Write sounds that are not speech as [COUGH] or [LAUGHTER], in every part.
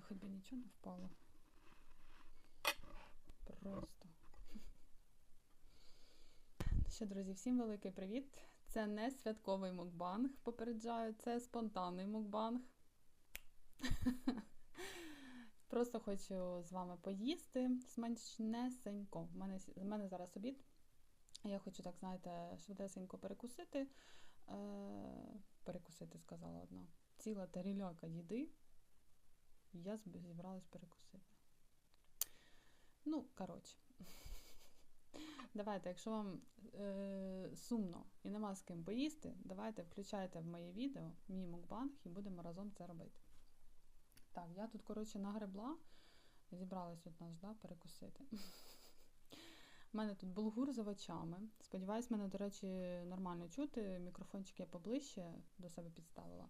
Хоч би нічого не впало. Просто. Що, друзі, всім великий привіт! Це не святковий мукбанг, попереджаю, це спонтанний мукбанг. [LAUGHS] Просто хочу з вами поїсти смачнесенько. У мене, в мене зараз обід. Я хочу, так, знаєте, швидесенько перекусити. Е, перекусити, сказала одна. Ціла таріляка їди. Я зібралась перекусити. Ну, коротше. [LAUGHS] Давайте, якщо вам е, сумно і нема з ким поїсти, давайте включайте в моє відео мій мукбанг і будемо разом це робити. Так, я тут, коротше, нагребла, зібралась от нас, да, перекусити. У мене тут булгур з овочами. Сподіваюсь, мене, до речі, нормально чути. Мікрофончик я поближче до себе підставила.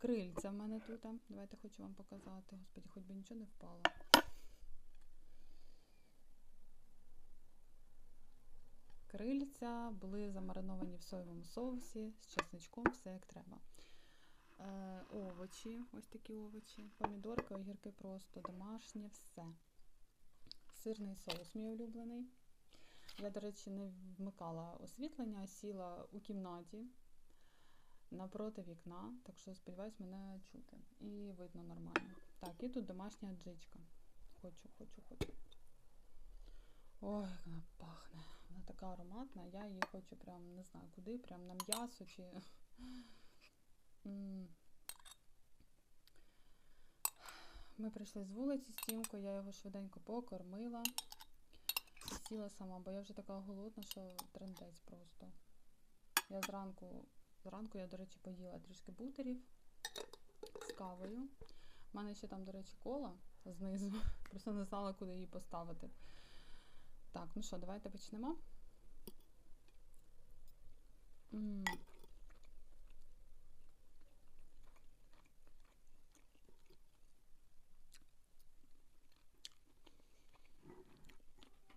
Крильця в мене тут. Давайте хочу вам показати. Господі, хоч би нічого не впало. Крильця були замариновані в соєвому соусі з чесничком, все як треба. Е, овочі, ось такі овочі, помідорки, огірки просто домашнє, все. Сирний соус мій улюблений. Я, до речі, не вмикала освітлення, сіла у кімнаті напроти вікна, так що, сподіваюсь, мене чути. І видно нормально. Так, і тут домашня аджичка. Хочу, хочу, хочу. Ой, як вона пахне. Вона така ароматна, я її хочу прям, не знаю куди, прям на м'ясо чи. [LAUGHS] Ми прийшли з вулиці з Тімкою, я його швиденько покормила. Сіла сама, бо я вже така голодна, що трендець просто. Я зранку, зранку я, до речі, поїла трішки бутерів з кавою. У мене ще там, до речі, кола знизу. [LAUGHS] Просто не знала, куди її поставити. Так, ну що, давайте почнемо.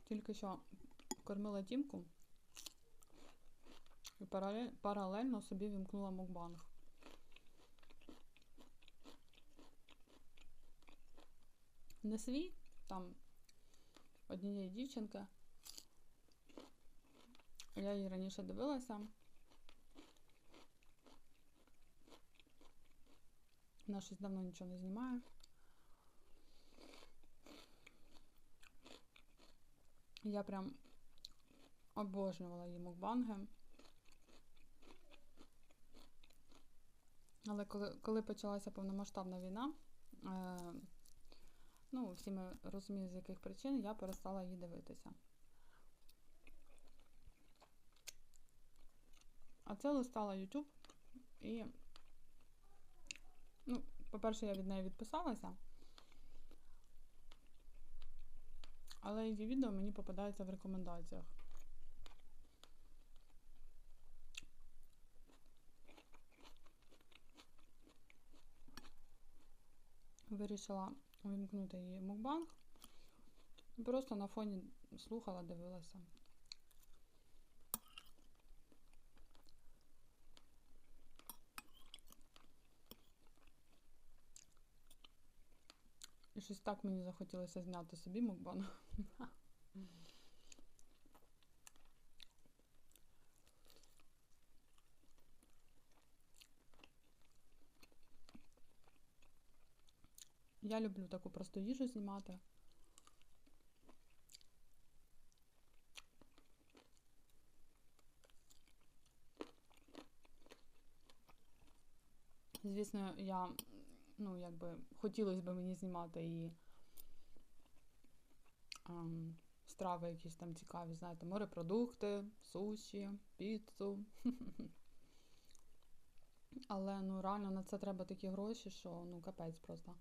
Тільки що кормила тімку і паралельно собі вімкнула мукбанг. Не свій, там однієї дівчинки. Я її раніше дивилася. Вона щось давно нічого не знімає. Я прям обожнювала її мукбанги. Але коли коли почалася повномасштабна війна, е, ну, всі ми розуміємо, з яких причин, я перестала її дивитися. А це листала YouTube і, ну, по-перше, я від неї відписалася. Але її відео мені попадається в рекомендаціях. Вирішила увімкнути її мукбанг. Просто на фоні слухала, дивилася. І щось так мені захотілося зняти собі мукбанг. [LAUGHS] Я люблю таку просту їжу знімати. Звісно, я, ну, якби, хотілося б мені знімати і ем, страви якісь там цікаві, знаєте, морепродукти, суші, піцу. [LAUGHS] Але ну реально на це треба такі гроші, що ну капець просто.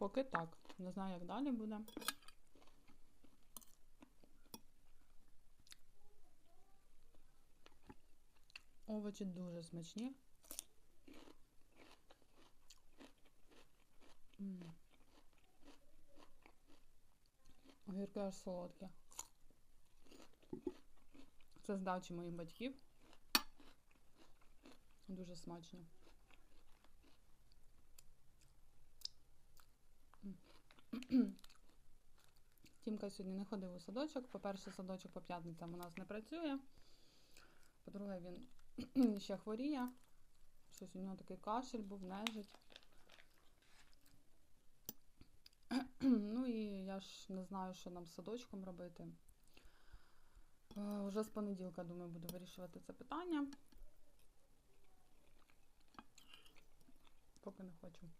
Поки так. Не знаю, як далі буде. Овочі дуже смачні. Огірки аж солодкі. Це з дачі моїх батьків. Дуже смачно. [CLEARS THROAT] Тімка сьогодні не ходив у садочок. По-перше, садочок по п'ятницям у нас не працює. По-друге, він [CLEARS THROAT] ще хворіє. Щось у нього такий кашель був, нежить. [CLEARS THROAT] Ну і я ж не знаю, що нам з садочком робити. Уже з понеділка, думаю, буду вирішувати це питання. Поки не хочу.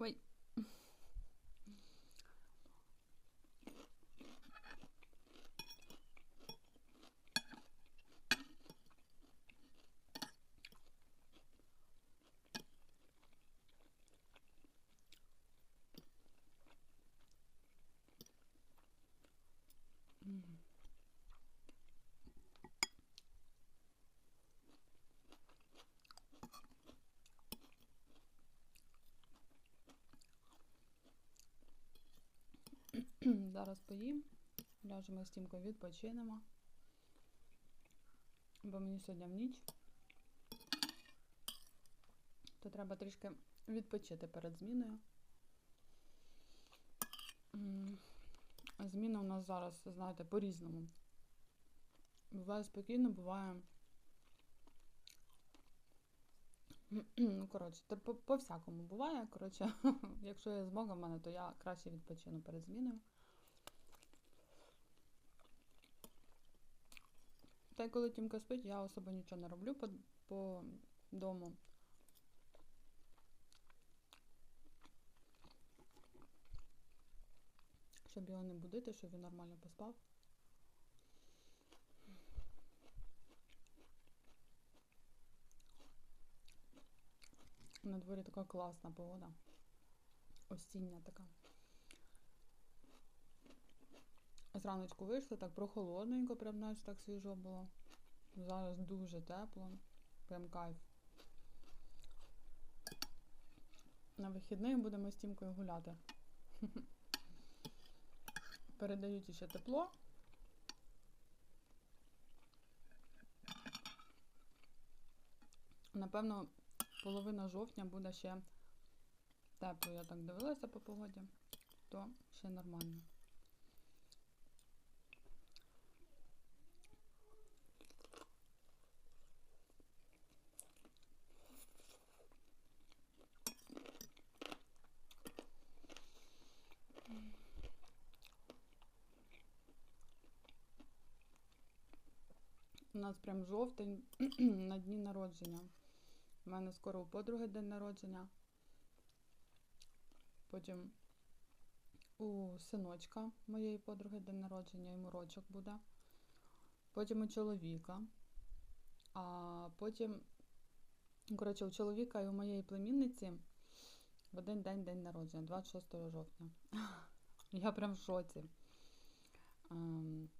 Ой. [CLEARS THROAT] Зараз поїм, ляжемо з тімкою відпочинемо. Бо мені сьогодні в ніч. То треба трішки відпочити перед зміною. Зміна у нас зараз, знаєте, по-різному. Буває спокійно, буває. Ну, коротше, та по- по-всякому буває. Коротше, [LAUGHS] якщо є змога в мене, то я краще відпочину перед зміною. Та й коли Тімка спить, я особо нічого не роблю по, по дому. Щоб його не будити, щоб він нормально поспав. На дворі така класна погода. Осіння така. Зраночку вийшли, так прохолодненько, прям наче так свіжо було. Зараз дуже тепло. Прям кайф. На вихідних будемо з тімкою гуляти. [LAUGHS] Передають ще тепло. Напевно, половина жовтня буде ще тепло. Я так дивилася по погоді, то ще нормально. У нас прям жовтень [CLEARS THROAT] на дні народження. У мене скоро у подруги день народження. Потім у синочка моєї подруги день народження, йому рочок буде. Потім у чоловіка. А потім, коротше, у чоловіка і у моєї племінниці в один день день народження, 26 жовтня. [LAUGHS] Я прям в шоці. Ем,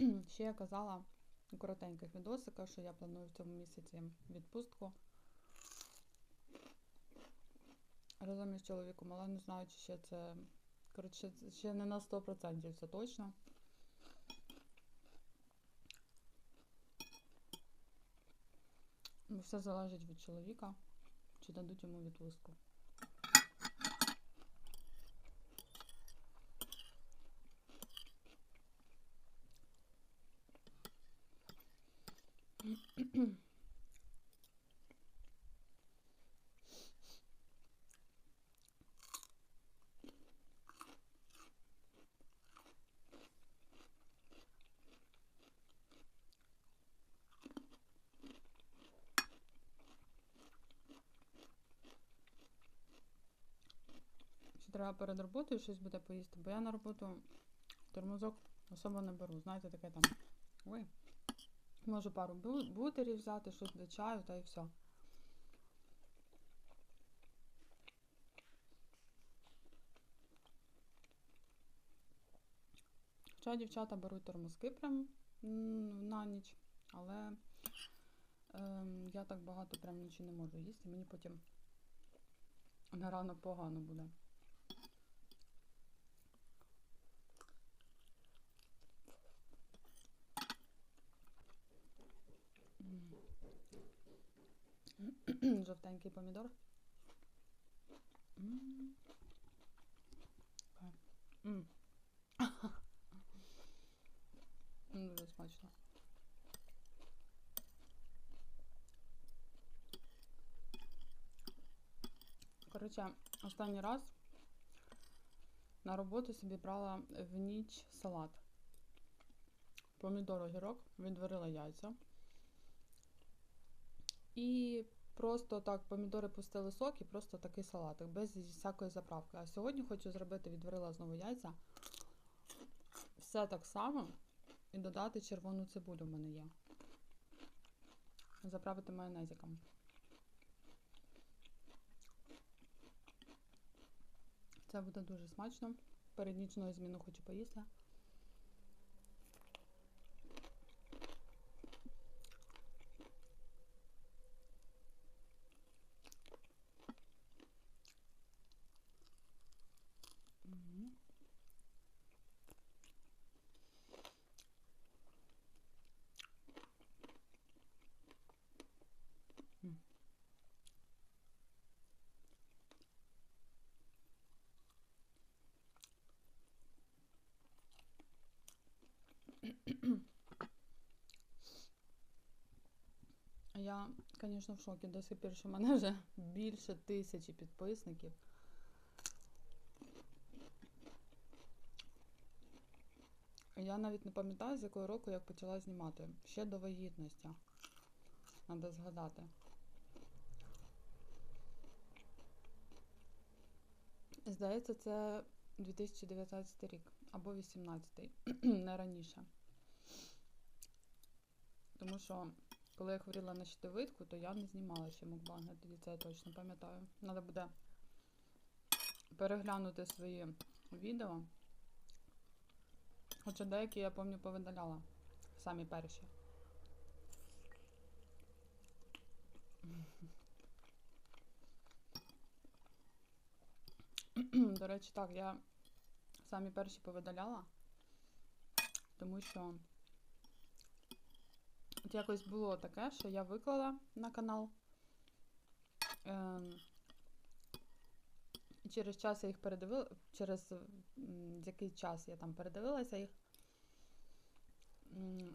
[CLEARS THROAT] Ще я казала у коротеньких відосиках, що я планую в цьому місяці відпустку разом із чоловіком, але не знаю, чи ще це. Коротше, ще не на 100% це точно. Все залежить від чоловіка, чи дадуть йому відпустку. Треба перед роботою щось буде поїсти, бо я на роботу тормозок особо не беру. Знаєте, таке там. Ой. Можу пару бутерів взяти, щось для чаю та і все. Хоча дівчата беруть тормозки прям на ніч, але е, я так багато прям нічі не можу їсти, мені потім на ранок погано буде. Жовтенький помідор. [LAUGHS] Дуже смачно. Коротше, останній раз на роботу собі брала в ніч салат. Помідор огірок, відварила яйця. І просто так помідори пустили сок і просто такий салатик, без всякої заправки. А сьогодні хочу зробити, відварила знову яйця. Все так само. І додати червону цибулю в мене є. Заправити майонезиком. Це буде дуже смачно. Перед нічною зміну хочу поїсти. Мгм. М. Я, звісно, в шокі до сих пір, що в мене вже [LAUGHS] більше тисячі підписників. Я навіть не пам'ятаю, з якого року я почала знімати. Ще до вагітності. Треба згадати. Здається, це 2019 рік або 18, [CLEARS THROAT] не раніше. Тому що, коли я хворіла на щитовидку, то я не знімала ще мукбанги, тоді це я точно пам'ятаю. Треба буде переглянути свої відео. Хоча деякі, я пам'ятаю, повидаляла. Самі перші. [CLEARS THROAT] До речі, так, я самі перші повидаляла, тому що от якось було таке, що я виклала на канал. Ем, і через час я їх передивила, через який час я там передивилася їх.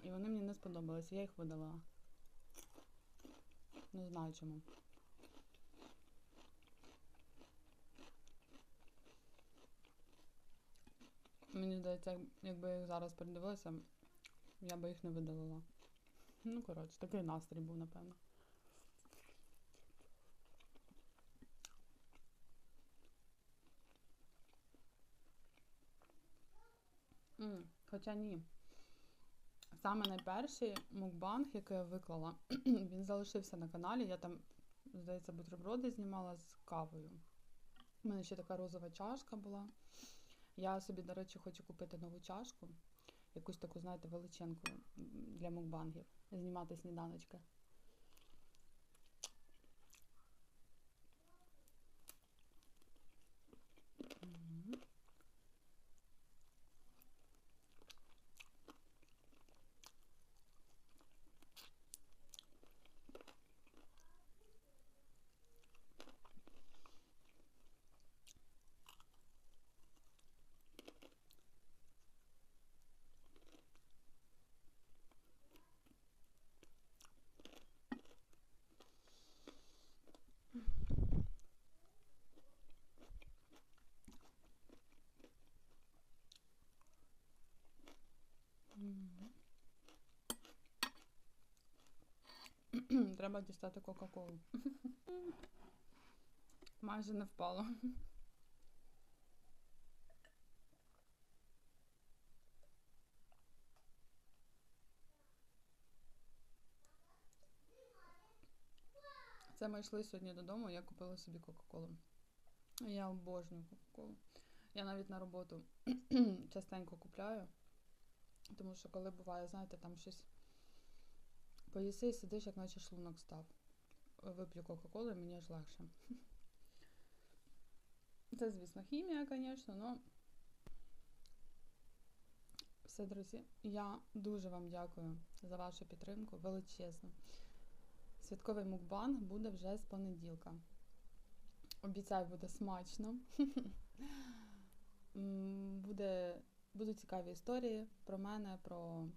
І вони мені не сподобались, я їх видалила. Не знаю чому. Мені здається, якби я їх зараз передивилася, я би їх не видалила. Ну, коротше, такий настрій був, напевно. М, Хоча ні. Саме найперший мукбанг, який я виклала, [CLEARS THROAT] він залишився на каналі. Я там, здається, бутерброди знімала з кавою. У мене ще така розова чашка була. Я собі, до речі, хочу купити нову чашку. Якусь таку, знаєте, величенку для мукбангів. Знімати сніданочки. Треба дістати Кока-Колу. [LAUGHS] Майже не впало. Це ми йшли сьогодні додому, я купила собі Кока-Колу. Я обожнюю Кока-Колу. Я навіть на роботу [CLEARS THROAT] частенько купляю. Тому що коли буває, знаєте, там щось поїси і сидиш, як наче шлунок став. Вип'ю Кока-Колу і мені аж легше. [LAUGHS] Це, звісно, хімія, звісно, але все, друзі. Я дуже вам дякую за вашу підтримку. Величезно. Святковий мукбанг буде вже з понеділка. Обіцяю, буде смачно. [LAUGHS] Буде, будуть цікаві історії про мене, про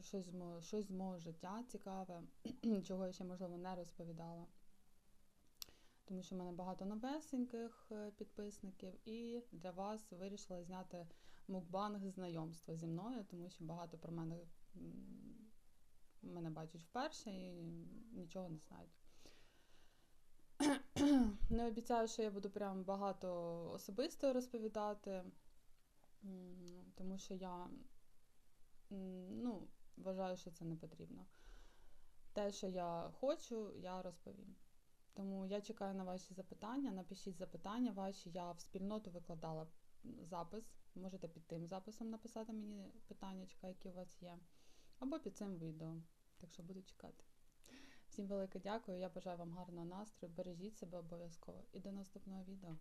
щось з мого, щось з мого життя цікаве, [CLEARS THROAT] чого я ще, можливо, не розповідала. Тому що в мене багато новесеньких е, підписників, і для вас вирішила зняти мукбанг знайомства зі мною, тому що багато про мене мене бачать вперше і нічого не знають. [CLEARS THROAT] Не обіцяю, що я буду прям багато особисто розповідати, тому що я ну, вважаю, що це не потрібно. Те, що я хочу, я розповім. Тому я чекаю на ваші запитання. Напишіть запитання ваші. Я в спільноту викладала запис. Можете під тим записом написати мені питання, які у вас є, або під цим відео. Так що буду чекати. Всім велике дякую. Я бажаю вам гарного настрою. Бережіть себе обов'язково і до наступного відео.